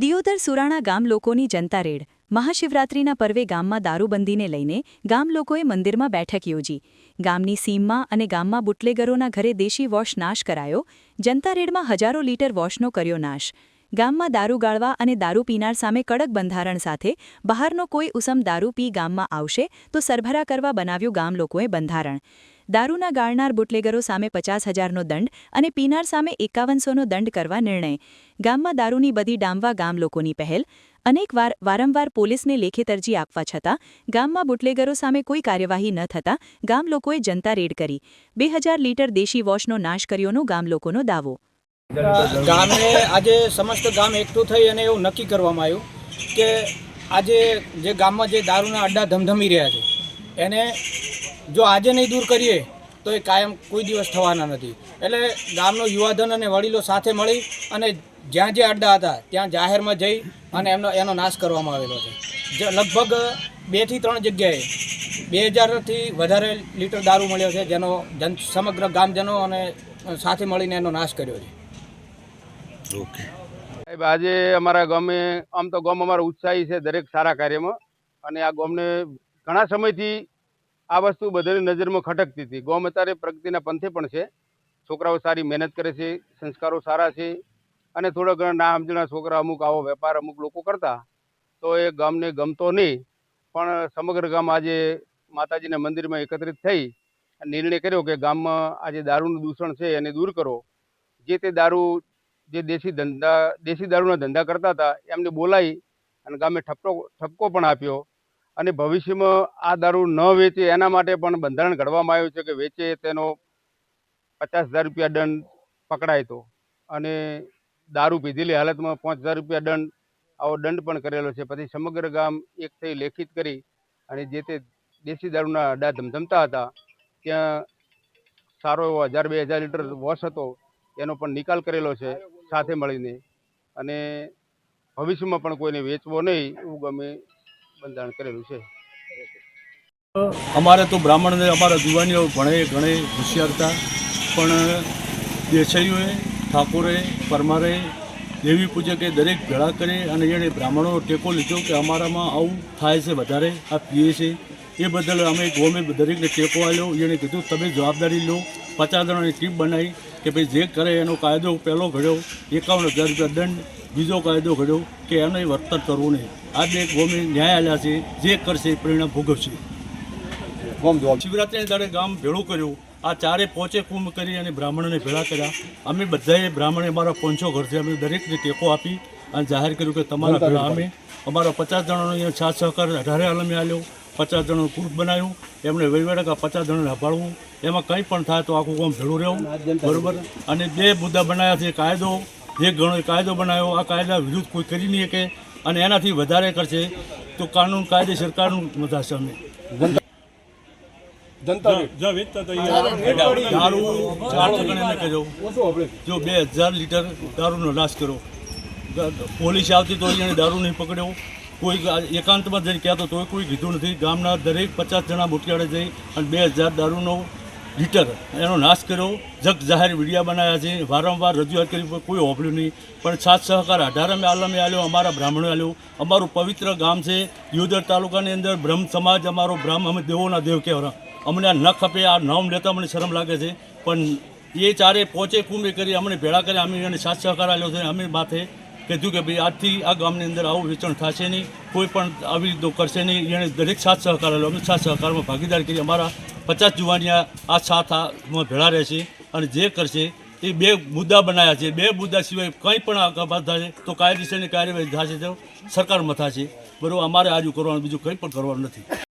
દિયોદર સુરાણા ગામ લોકોની જનતા રેડ. મહાશિવરાત્રિના પર્વે ગામમાં દારૂબંધીને લઈને ગામ લોકોએ મંદિરમાં બેઠક યોજી. ગામની સીમમાં અને ગામમાં બુટલેગરોના ઘરે દેશી વોશ નાશ કરાયો. જનતા રેડમાં હજારો લીટર વોશનો કર્યો નાશ. ગામમાં દારૂ ગાળવા અને દારૂ પીનાર સામે કડક બંધારણ સાથે બહારનો કોઈ ઉસમ દારૂ પી ગામમાં આવશે તો સરભરા કરવા બનાવ્યું ગામ લોકોએ બંધારણ. દારૂના ગાળનાર બુટલેગરો સામે પચાસ હજારનો દંડ અને પીનાર સામે એકાવનસોનો દંડ કરવા નિર્ણય. ગામમાં દારૂની બધી ડામવા ગામ લોકોની પહેલ. અનેકવાર વારંવાર પોલીસને લેખિત અરજી આપવા છતાં ગામમાં બુટલેગરો સામે કોઈ કાર્યવાહી ન થતાં ગામ લોકોએ જનતા રેડ કરી. બે લીટર દેશી વોશનો નાશ કર્યોનો ગામ લોકોનો દાવો. ગામે આજે સમસ્ત ગામ એકઠું થઈ અને એવું નક્કી કરવામાં આવ્યું કે આજે જે ગામમાં જે દારૂના અડ્ડા ધમધમી રહ્યા છે, એને જો આજે નહીં દૂર કરીએ, તો એ કાયમ કોઈ દિવસ થવાના નથી. એટલે ગામનો યુવાધન અને વડીલો સાથે મળી અને જ્યાં જે અડ્ડા હતા, ત્યાં જાહેરમાં જઈ અને એમનો, એનો નાશ કરવામાં આવેલો છે. જે, લગભગ બેથી ત્રણ જગ્યાએ બે હજારથી વધારે લીટર દારૂ મળ્યો છે, જેનો જન, સમગ્ર ગામજનો અને સાથે મળીને એનો નાશ કર્યો છે. સાહેબ, આજે અમારા ગામે, આમ તો ગામ અમારો ઉત્સાહી છે દરેક સારા કાર્યમાં. અને આ ગામને ઘણા સમયથી આ વસ્તુ બધાની નજરમાં ખટકતી હતી. ગામ અત્યારે પ્રગતિના પંથે પણ છે. છોકરાઓ સારી મહેનત કરે છે, સંસ્કારો સારા છે. અને થોડા ઘણા ના સમજણા છોકરા અમુક આવો વેપાર અમુક લોકો કરતા, તો એ ગામને ગમતો નહીં. પણ સમગ્ર ગામ આજે માતાજીના મંદિરમાં એકત્રિત થઈ, નિર્ણય કર્યો કે ગામમાં આજે દારૂનું દૂષણ છે એને દૂર કરો. જે તે દારૂ જે દેશી ધંધા, દેશી દારૂના ધંધા કરતા હતા, એમને બોલાવી અને ગામે ઠપકો ઠપકો પણ આપ્યો. અને ભવિષ્યમાં આ દારૂ ન વેચે એના માટે પણ બંધારણ ઘડવામાં આવ્યું છે કે વેચે તેનો પચાસ હજાર રૂપિયા દંડ પકડાય તો. અને દારૂ પીધેલી હાલતમાં પાંચ હજાર રૂપિયા દંડ, આવો દંડ પણ કરેલો છે. પછી સમગ્ર ગામ એક થઈ લેખિત કરી અને જે તે દેશી દારૂના અડા ધમધમતા હતા, ત્યાં સારો એવો હજાર બે હજાર લીટર વોશ હતો, એનો પણ નિકાલ કરેલો છે. સાથે મળીને અને ભવિષ્યમાં પણ કોઈને વેચવો નહીં એવું ગમે બંધારણ કરેલું છે. અમારે તો બ્રાહ્મણને અમારા જુવાનીઓ ભણે ગણે હોશિયાર હતા, પણ દેસાઈઓએ, ઠાકોરે, પરમારે દેવી પૂજકે દરેક ભેળા કરે અને એણે બ્રાહ્મણો ટેકો લીધો કે અમારામાં આવું થાય છે વધારે, આ પીએ છે. એ બદલ અમે ગોમે દરેકને ટેકો આવ્યો એણે કીધું, તમે જવાબદારી લો. પચાસ જણાની ટીમ બનાવી. કે ભાઈ જે કરે એનો કાયદો પહેલો ઘડ્યો એકાવન હજાર રૂપિયા દંડ બીજો કાયદો ઘડ્યો કે એને વર્તન કરવું નહીં. આ બે ગોમે ન્યાયાલય છે જે કરશે એ પરિણામ ભોગવશે. શિવરાત્રિના દાડે ગામ ભેળું કર્યું. આ ચારે પોચે કુંભ કરી અને બ્રાહ્મણને ભેળા કર્યા. અમે બધાએ બ્રાહ્મણે અમારા પોંચો ઘરથી અમે દરેકને ટેકો આપી અને જાહેર કર્યું કે તમારા ભેળા અમે. અમારા પચાસ જણાનો અહીંયા સાથ સહકાર અઢારે આલમે આલ્યો. પચાસ જણનું ગ્રુપ બનાવ્યું એમણે વહીવટ પચાસ જણને હપાડવું એમાં કંઈ પણ થાય તો આખું કામ ભેળું રહેવું બરોબર? અને બે મુદ્દા બનાવ્યા છે કાયદો જે ઘણો કાયદો બનાવ્યો આ કાયદા વિરુદ્ધ કોઈ કરી નહીં શકે અને એનાથી વધારે કરશે તો કાનૂન કાયદે સરકારનું વધારશે અમે. જો બે હજાર લીટર દારૂનો નાશ કર્યો. પોલીસ આવતી તો એને દારૂ નહીં પકડ્યો. કોઈ એકાંતમાં જઈને કહેતો તોય કોઈ કીધું નથી. ગામના દરેક પચાસ જણા મુઠિયાળે જઈ અને બે હજાર દારૂનો લીટર એનો નાશ કર્યો. જગ જાહેર મીડિયા બનાવ્યા છે. વારંવાર રજૂઆત કરી કોઈ હોભળ્યું નહીં. પણ સાથ સહકાર અઢારમે આલમે આલ્યો, અમારા બ્રાહ્મણો આલ્યો. અમારું પવિત્ર ગામ છે. દિયોદર તાલુકાની અંદર બ્રહ્મ સમાજ, અમારો બ્રહ્મ અમે દેવોના દેવ કહેવાય અમને આ ન ખપે, આ નામ લેતા અમને શરમ લાગે છે. પણ એ ચારે પોચે કુંભે કરી, અમને ભેળા કરી અમે એને સાથ સહકાર આવ્યો છે. અમે માથે કીધું કે ભાઈ, આજથી આ ગામની અંદર આવું વેચાણ થશે નહીં, કોઈ પણ આવી રીતનું કરશે નહીં. એણે દરેક સાથ સહકાર આપ્યો. અમે સાથ સહકારમાં ભાગીદાર કરી અમારા પચાસ જુવાનિયા આ સાથમાં ભેળા રહેશે અને જે કરશે એ બે મુદ્દા બનાવ્યા છે. બે મુદ્દા સિવાય કંઈ પણ કપાત થશે તો કાયદેસરની કાર્યવાહી થશે તો સરકારમાં થશે. બરાબર, અમારે આજુ કરવાનું, બીજું કંઈ પણ કરવાનું નથી.